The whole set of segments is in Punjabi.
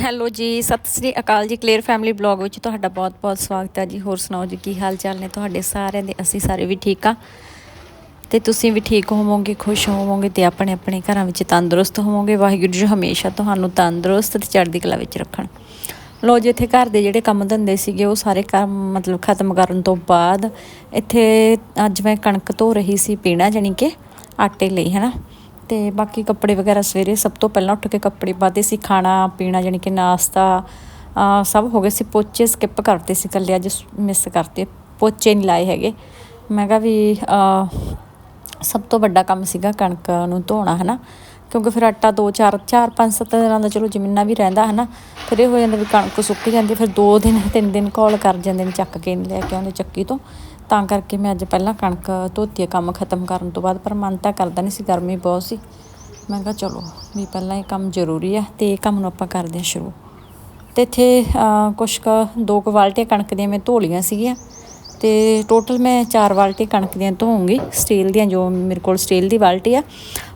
ਹੈਲੋ ਜੀ, ਸਤਿ ਸ੍ਰੀ ਅਕਾਲ ਜੀ ਕਲੀਅਰ ਫੈਮਿਲੀ ਬਲੌਗ ਵਿੱਚ ਤੁਹਾਡਾ ਬਹੁਤ-ਬਹੁਤ ਸਵਾਗਤ ਹੈ ਜੀ। ਹੋਰ ਸੁਣਾਓ ਜੀ, ਕੀ ਹਾਲ ਚਾਲ ਨੇ ਤੁਹਾਡੇ ਸਾਰਿਆਂ ਦੇ? ਅਸੀਂ ਸਾਰੇ ਵੀ ਠੀਕ ਆ। ਤੇ ਤੁਸੀਂ ਵੀ ਠੀਕ ਹੋਵੋਗੇ, ਖੁਸ਼ ਹੋਵੋਗੇ ਤੇ ਆਪਣੇ ਆਪਣੇ ਘਰਾਂ ਵਿੱਚ ਤੰਦਰੁਸਤ ਹੋਵੋਗੇ। ਵਾਹਿਗੁਰੂ ਜੀ ਹਮੇਸ਼ਾ ਤੁਹਾਨੂੰ ਤੰਦਰੁਸਤ ਤੇ ਚੜ੍ਹਦੀ ਕਲਾ ਵਿੱਚ ਰੱਖਣ। ਲੋ ਜੀ, ਇੱਥੇ ਘਰ ਦੇ ਜਿਹੜੇ ਕੰਮ ਧੰਦੇ ਸੀਗੇ, ਉਹ ਸਾਰੇ ਕੰਮ ਮਤਲਬ ਖਤਮ ਕਰਨ ਤੋਂ ਬਾਅਦ ਇੱਥੇ ਅੱਜ ਮੈਂ ਕਣਕ ਧੋ ਰਹੀ ਸੀ ਪੀਣਾ ਜਾਨੀ ਕਿ ਆਟੇ ਲਈ, ਹੈ ਨਾ? ਤੇ ਬਾਕੀ ਕੱਪੜੇ ਵਗੈਰਾ ਸਵੇਰੇ ਸਭ ਤੋਂ ਪਹਿਲਾਂ ਉੱਠ ਕੇ ਕੱਪੜੇ ਪਾਦੇ ਸੀ, ਖਾਣਾ, ਪੀਣਾ ਜਾਨੀ ਕਿ ਨਾਸ਼ਤਾ ਸਭ ਹੋ ਗਏ ਸੀ। ਪੋਚੇ ਸਕਿਪ ਕਰਤੇ ਸੀ ਕੱਲੇ ਅੱਜ ਮਿਸ ਕਰਤੇ। ਪੋਚੇ ਨਹੀਂ ਲਾਏ ਹੈਗੇ। ਮੈਂ ਕਿਹਾ ਵੀ ਸਭ ਤੋਂ ਵੱਡਾ ਕੰਮ ਸੀਗਾ ਕਣਕ ਨੂੰ ਧੋਣਾ, ਹਨਾ? ਕਿਉਂਕਿ ਫਿਰ ਆਟਾ ਦੋ, ਚਾਰ ਚਾਰ, ਪੰਜ, ਸੱਤ ਦਿਨਾਂ ਦਾ ਚਲੋ ਜਿੰਨਾ ਵੀ ਰਹਿੰਦਾ, ਹਨਾ? ਫਿਰ ਇਹ ਹੋ ਜਾਂਦਾ ਵੀ ਕਣਕ ਸੁੱਕ ਜਾਂਦੀ, ਫਿਰ ਦੋ ਦਿਨ, ਤਿੰਨ ਦਿਨ ਕਾਲ ਕਰ ਜਾਂਦੇ ਨੇ ਚੱਕ ਕੇ ਲੈ ਕੇ ਆਉਂਦੇ ਚੱਕੀ ਤੋਂ। ਤਾਂ ਕਰਕੇ ਮੈਂ ਅੱਜ ਪਹਿਲਾਂ ਕਣਕ ਧੋਤੀ ਕੰਮ ਖਤਮ ਕਰਨ ਤੋਂ ਬਾਅਦ, ਪਰ ਮਨ ਤਾਂ ਕਰਦਾ ਨਹੀਂ ਸੀ, ਗਰਮੀ ਬਹੁਤ ਸੀ। ਮੈਂ ਕਿਹਾ ਚਲੋ, ਵੀ ਪਹਿਲਾਂ ਇਹ ਕੰਮ ਜ਼ਰੂਰੀ ਆ ਤੇ ਇਹ ਕੰਮ ਨੂੰ ਆਪਾਂ ਕਰਦੇ ਹਾਂ ਸ਼ੁਰੂ। ਤੇ ਇੱਥੇ ਕੁਛ ਕੁ, ਦੋ ਕੁ ਬਾਲਟੀਆਂ ਕਣਕ ਦੀਆਂ ਮੈਂ ਧੋ ਲਈਆਂ ਸੀਗੀਆਂ। ਤੇ ਟੋਟਲ ਮੈਂ ਚਾਰ ਬਾਲਟੀ ਕਣਕ ਦੀਆਂ ਧੋਉਂਗੀ ਸਟੀਲ ਦੀਆਂ ਜੋ ਮੇਰੇ ਕੋਲ ਸਟੀਲ ਦੀ ਬਾਲਟੀ ਆ,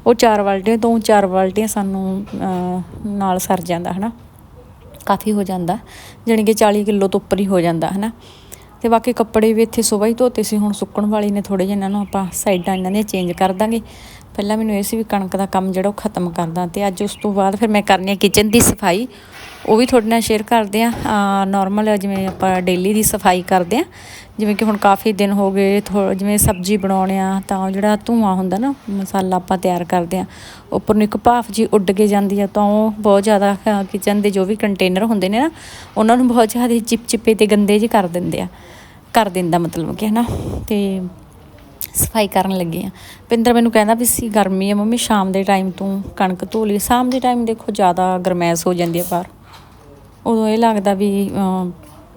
ਉਹ ਚਾਰ ਬਾਲਟੀਆਂ ਤੋਂ ਚਾਰ ਬਾਲਟੀਆਂ ਸਾਨੂੰ ਨਾਲ ਸਰ ਜਾਂਦਾ, ਹਨਾ। ਕਾਫੀ ਹੋ ਜਾਂਦਾ। ਜਾਣੀ ਕਿ 40 ਕਿਲੋ ਤੋਂ ਉੱਪਰ ਹੀ ਹੋ ਜਾਂਦਾ, ਹਨਾ। ਤੇ ਬਾਕੀ ਕੱਪੜੇ ਵੀ ਇੱਥੇ ਸੁਬਾਹ ਹੀ ਧੋਤੇ ਸੀ, ਹੁਣ ਸੁੱਕਣ ਵਾਲੀ ਨੇ ਥੋੜੇ ਜਿਹੇ ਇਹਨਾਂ ਨੂੰ ਆਪਾਂ ਸਾਈਡਾਂ ਇਹਨਾਂ ਦੀਆਂ ਚੇਂਜ ਕਰ ਦਾਂਗੇ। ਪਹਿਲਾਂ ਮੈਨੂੰ ਇਹ ਸੀ ਵੀ ਕਣਕ ਦਾ ਕੰਮ ਜਿਹੜਾ ਉਹ ਖਤਮ ਕਰਦਾ ਤੇ ਅੱਜ ਉਸ ਤੋਂ ਬਾਅਦ ਫਿਰ ਮੈਂ ਕਰਨੀ ਆ ਕਿਚਨ ਦੀ ਸਫ਼ਾਈ। ਉਹ ਵੀ ਤੁਹਾਡੇ ਨਾਲ ਸ਼ੇਅਰ ਕਰਦੇ ਆ ਨਾਰਮਲ ਜਿਵੇਂ ਆਪਾਂ ਡੇਲੀ ਦੀ ਸਫ਼ਾਈ ਕਰਦੇ ਆ ਜਿਵੇਂ ਕਿ ਹੁਣ ਕਾਫੀ ਦਿਨ ਹੋ ਗਏ, ਥੋ, ਜਿਵੇਂ ਸਬਜ਼ੀ ਬਣਾਉਣੇ ਆ, ਤਾਂ ਉਹ ਜਿਹੜਾ ਧੂਆਂ ਹੁੰਦਾ ਨਾ, ਮਸਾਲਾ ਆਪਾਂ ਤਿਆਰ ਕਰਦੇ ਆ ਉੱਪਰ ਨੂੰ ਇੱਕ ਭਾਫ ਜੀ ਉੱਡ ਕੇ ਜਾਂਦੀ ਆ, ਤਾਂ ਉਹ ਬਹੁਤ ਜ਼ਿਆਦਾ ਕਿਚਨ ਦੇ ਜੋ ਵੀ ਕੰਟੇਨਰ ਹੁੰਦੇ ਨੇ ਨਾ, ਉਹਨਾਂ ਨੂੰ ਬਹੁਤ ਜ਼ਿਆਦਾ ਚਿਪਚਿਪੇ ਤੇ ਗੰਦੇ ਜਿਹੇ ਕਰ ਦਿੰਦੇ ਆ। ਕਰ ਦਿੰਦਾ ਮਤਲਬ ਕਿ, ਹਨਾ? ਤੇ ਸਫ਼ਾਈ ਕਰਨ ਲੱਗੇ ਆ। ਪਿੰਦਰ ਮੈਨੂੰ ਕਹਿੰਦਾ ਵੀ ਸੀ, ਗਰਮੀ ਆ ਮੰਮੀ, ਸ਼ਾਮ ਦੇ ਟਾਈਮ ਤੂੰ ਕਣਕ ਧੋ ਲਈ। ਸ਼ਾਮ ਦੇ ਟਾਈਮ ਦੇਖੋ, ਜ਼ਿਆਦਾ ਗਰਮੈਸ਼ ਹੋ ਜਾਂਦੀ ਆ ਬਾਹਰ। ਉਦੋਂ ਇਹ ਲੱਗਦਾ ਵੀ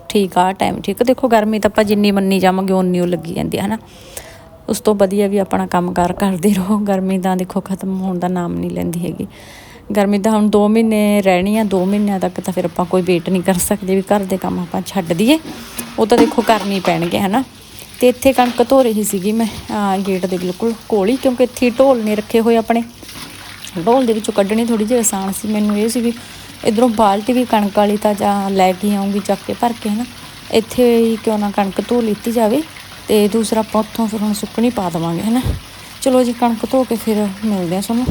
ਠੀਕ ਆ ਟਾਈਮ ਠੀਕ ਦੇਖੋ, ਗਰਮੀ ਤਾਂ ਆਪਾਂ ਜਿੰਨੀ ਮੰਨੀ ਜਾਵਾਂਗੇ, ਓਨੀ ਉਹ ਲੱਗੀ ਜਾਂਦੀ ਹੈ ਨਾ ਉਸ ਤੋਂ ਵਧੀਆ ਵੀ ਆਪਣਾ ਕੰਮਕਾਰ ਕਰਦੇ ਰਹੋ। ਗਰਮੀ ਤਾਂ ਦੇਖੋ, ਖਤਮ ਹੋਣ ਦਾ ਨਾਮ ਨਹੀਂ ਲੈਂਦੀ ਹੈਗੀ। ਗਰਮੀ ਤਾਂ ਹੁਣ 2 ਮਹੀਨੇ ਰਹਿਣੀ ਆ 2 ਮਹੀਨਿਆਂ ਤੱਕ ਤਾਂ ਫਿਰ ਆਪਾਂ ਕੋਈ ਵੇਟ ਨਹੀਂ ਕਰ ਸਕਦੇ ਵੀ ਘਰ ਦੇ ਕੰਮ ਆਪਾਂ ਛੱਡ ਦਈਏ। ਉਹ ਤਾਂ ਦੇਖੋ, ਕਰਨੀ ਪੈਣਗੇ, ਹਨਾ। ਤੇ ਇੱਥੇ ਕਣਕ ਧੋ ਰਹੀ ਸੀਗੀ ਮੈਂ ਗੇਟ ਦੇ ਬਿਲਕੁਲ ਕੋਲ ਹੀ, ਕਿਉਂਕਿ ਇੱਥੇ ਢੋਲ ਨੇ ਰੱਖੇ ਹੋਏ ਆਪਣੇ। ਢੋਲ ਦੇ ਵਿੱਚੋਂ ਕੱਢਣੀ ਥੋੜੀ ਜਿਹੀ ਆਸਾਨ ਸੀ। ਮੈਨੂੰ ਇਹ ਸੀ ਵੀ ਇਧਰੋਂ ਬਾਲਟੀ ਵੀ ਕਣਕ ਵਾਲੀ ਤਾਂ ਜਾਂ ਲੈ ਕੇ ਆਉਂਗੀ, ਚੱਕ ਕੇ ਭਰ ਕੇ ਹਨਾ। ਇੱਥੇ ਹੀ ਕਿਉਂ ਨਾ ਕਣਕ ਧੋ ਲਿੱਤੀ ਜਾਵੇ ਤੇ ਦੂਸਰਾ ਆਪਾਂ ਉੱਥੋਂ ਫਿਰ ਹੁਣ ਸੁੱਕਣੀ ਪਾ ਦੇਵਾਂਗੇ ਹਨਾ। ਚਲੋ ਜੀ, ਕਣਕ ਧੋ ਕੇ ਫਿਰ ਮਿਲਦੇ ਆ ਤੁਹਾਨੂੰ।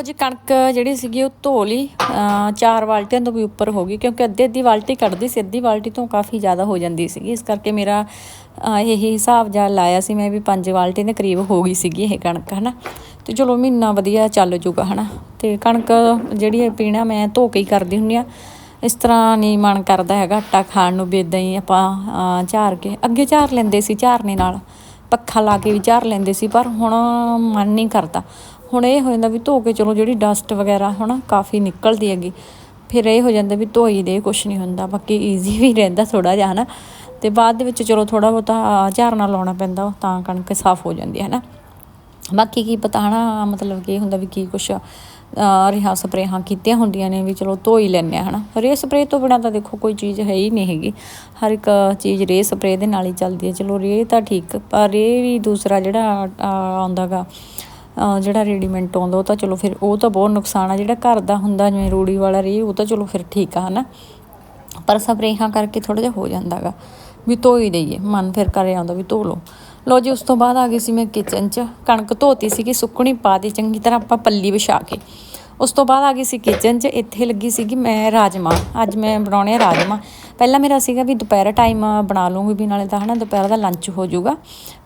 ਲੋ ਜੀ ਕਣਕ ਜਿਹੜੀ ਸੀਗੀ ਉਹ ਧੋ ਲਈ ਚਾਰ ਬਾਲਟੀਆਂ ਤੋਂ ਵੀ ਉੱਪਰ ਹੋ ਗਈ, ਕਿਉਂਕਿ ਅੱਧੀ ਅੱਧੀ ਬਾਲਟੀ ਕੱਢਦੀ ਸੀ, ਅੱਧੀ ਬਾਲਟੀ ਤੋਂ ਕਾਫੀ ਜ਼ਿਆਦਾ ਹੋ ਜਾਂਦੀ ਸੀਗੀ। ਇਸ ਕਰਕੇ ਮੇਰਾ, ਅਹ ਇਹੀ ਹਿਸਾਬ ਜਾ ਲਾਇਆ ਸੀ ਮੈਂ ਵੀ ਪੰਜ ਬਾਲਟੀ ਦੇ ਕਰੀਬ ਹੋ ਗਈ ਸੀਗੀ ਇਹ ਕਣਕ, ਹਨਾ? ਤੇ ਚਲੋ ਮਹੀਨਾ ਵਧੀਆ ਚੱਲ ਜੂਗਾ, ਹਨਾ? ਤੇ ਕਣਕ ਜਿਹੜੀ ਹੈ ਪੀਣਾ ਮੈਂ ਧੋ ਕੇ ਹੀ ਕਰਦੀ ਹੁੰਦੀ ਆ ਇਸ ਤਰ੍ਹਾਂ ਨਹੀਂ ਮਨ ਕਰਦਾ ਹੈਗਾ ਆਟਾ ਖਾਣ ਨੂੰ ਵੀ ਇੱਦਾਂ ਹੀ ਆਪਾਂ ਝਾਰ ਕੇ, ਅੱਗੇ ਝਾਰ ਲੈਂਦੇ ਸੀ ਝਾਰਨੇ ਨਾਲ, ਪੱਖਾ ਲਾ ਕੇ ਵੀ ਝਾਰ ਲੈਂਦੇ ਸੀ, ਪਰ ਹੁਣ ਮਨ ਨਹੀਂ ਕਰਦਾ। ਹੁਣ ਇਹ ਹੋ ਜਾਂਦਾ ਵੀ ਧੋ ਕੇ ਚਲੋ ਜਿਹੜੀ ਡਸਟ ਵਗੈਰਾ ਹਨਾ, ਕਾਫੀ ਨਿਕਲਦੀ ਹੈਗੀ। ਫਿਰ ਇਹ ਹੋ ਜਾਂਦਾ ਵੀ ਧੋਈ ਦੇ ਕੁਛ ਨਹੀਂ ਹੁੰਦਾ, ਬਾਕੀ ਈਜ਼ੀ ਵੀ ਰਹਿੰਦਾ ਥੋੜਾ ਜਿਹਾ ਹਨਾ। ਤੇ ਬਾਅਦ ਦੇ ਵਿੱਚ ਚਲੋ ਥੋੜਾ ਬਹੁਤਾ ਝਾਰਨਾ ਲਾਉਣਾ ਪੈਂਦਾ ਤਾਂ ਕਣਕ ਸਾਫ਼ ਹੋ ਜਾਂਦੀ ਹੈ ਹਨਾ। ਬਾਕੀ ਕੀ ਪਤਾ ਹਨਾ, ਮਤਲਬ ਕੀ ਇਹ ਹੁੰਦਾ ਵੀ ਕੀ ਕੁਛ, ਅਹ, ਰਿਹਾ ਸਪਰੇਹਾਂ ਕੀਤੀਆਂ ਹੁੰਦੀਆਂ ਨੇ ਵੀ ਚਲੋ ਧੋ ਹੀ ਲੈਂਦੇ ਆ ਹਨਾ। ਰੇ ਸਪਰੇ ਤੋਂ ਬਿਨਾਂ ਤਾਂ ਦੇਖੋ ਕੋਈ ਚੀਜ਼ ਹੈ ਹੀ ਨਹੀਂ ਹੈਗੀ। ਹਰ ਇੱਕ ਚੀਜ਼ ਰੇ ਸਪਰੇ ਦੇ ਨਾਲ ਹੀ ਚੱਲਦੀ ਹੈ। ਚਲੋ ਰੇ ਤਾਂ ਠੀਕ, ਪਰ ਰੇ ਵੀ ਦੂਸਰਾ ਜਿਹੜਾ, ਅਹ ਆਉਂਦਾਗਾ ਜਿਹੜਾ ਰੈਡੀਮੈਂਟ ਆਉਂਦਾ ਉਹ ਤਾਂ ਚਲੋ ਫਿਰ ਉਹ ਤਾਂ ਬਹੁਤ ਨੁਕਸਾਨ ਆ, ਜਿਹੜਾ ਘਰ ਦਾ ਹੁੰਦਾ ਜਿਵੇਂ ਰੂੜੀ ਵਾਲਾ ਰੇ, ਉਹ ਤਾਂ ਚਲੋ ਫਿਰ ਠੀਕ ਆ, ਹਨਾ? ਪਰ ਸਪਰੇਹਾਂ ਕਰਕੇ ਥੋੜਾ ਜਿਹਾ ਹੋ ਜਾਂਦਾਗਾ। ਵੀ ਧੋ ਹੀ ਦਈਏ, ਮਨ ਫਿਰ ਕਰੇ ਆਉਂਦਾ ਵੀ ਧੋ ਲਓ। ਲੋ ਜੀ, ਉਸ ਤੋਂ ਬਾਅਦ ਆ ਗਈ ਸੀ ਮੈਂ ਕਿਚਨ 'ਚ, ਕਣਕ ਧੋਤੀ ਸੀਗੀ, ਸੁੱਕਣੀ ਪਾ ਦੇ ਚੰਗੀ ਤਰ੍ਹਾਂ ਆਪਾਂ ਪੱਲੀ ਵਿਛਾ ਕੇ। ਉਸ ਤੋਂ ਬਾਅਦ ਆ ਗਈ ਸੀ ਕਿਚਨ 'ਚ, ਇੱਥੇ ਲੱਗੀ ਸੀਗੀ ਮੈਂ ਰਾਜਮਾ ਅੱਜ ਮੈਂ ਬਣਾਉਣੇ ਆ ਰਾਜਮਾ ਪਹਿਲਾਂ ਮੇਰਾ ਸੀਗਾ ਵੀ ਦੁਪਹਿਰ ਟਾਈਮ ਬਣਾ ਲੂੰਗੀ ਵੀ ਨਾਲੇ ਤਾਂ ਹਨਾ ਦੁਪਹਿਰ ਦਾ ਲੰਚ ਹੋ ਜਾਊਗਾ।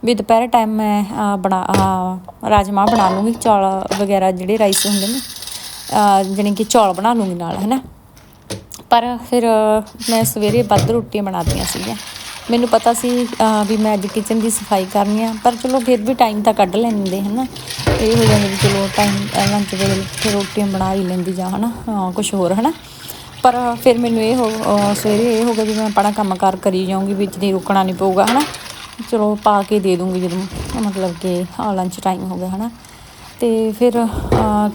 ਵੀ ਦੁਪਹਿਰ ਟਾਈਮ ਮੈਂ ਬਣਾ ਆਹ, ਰਾਜਮਾ ਬਣਾ ਲੂੰਗੀ ਚੌਲ ਵਗੈਰਾ ਜਿਹੜੇ ਰਾਈਸ ਹੁੰਦੇ ਨੇ ਅਹ, ਜਾਣੀ ਕਿ ਚੌਲ ਬਣਾ ਲੂੰਗੀ ਨਾਲ ਹਨਾ। ਪਰ ਫਿਰ ਮੈਂ ਸਵੇਰੇ ਵੱਧ ਰੋਟੀਆਂ ਬਣਾਤੀਆਂ ਸੀਗੀਆਂ। ਮੈਨੂੰ ਪਤਾ ਸੀ ਵੀ ਮੈਂ ਅੱਜ ਕਿਚਨ ਦੀ ਸਫ਼ਾਈ ਕਰਨੀ ਆ ਪਰ ਚਲੋ ਫਿਰ ਵੀ ਟਾਈਮ ਤਾਂ ਕੱਢ ਲੈਂਦੇ ਹਨਾ। ਇਹ ਹੋ ਜਾਂਦਾ ਵੀ ਚਲੋ ਟਾਈਮ ਲੰਚ ਵੇਲੇ ਫਿਰ ਰੋਟੀਆਂ ਬਣਾ ਹੀ ਲੈਂਦੀ ਜਾਂ ਹਨਾ ਕੁਝ ਹੋਰ ਹਨਾ। ਪਰ ਫਿਰ ਮੈਨੂੰ ਇਹ ਹੋ ਸਵੇਰੇ ਇਹ ਹੋ ਗਿਆ ਵੀ ਮੈਂ ਆਪਣਾ ਕੰਮ ਕਾਰ ਕਰੀ ਜਾਊਂਗੀ, ਵਿੱਚ ਦੀ ਰੁਕਣਾ ਨਹੀਂ ਪਊਗਾ, ਹਨਾ। ਚਲੋ ਪਾ ਕੇ ਦੇ ਦੂੰਗੀ ਜਦੋਂ, ਮਤਲਬ ਕਿ ਲੰਚ ਟਾਈਮ ਹੋ ਗਿਆ, ਹਨਾ। ਤੇ ਫਿਰ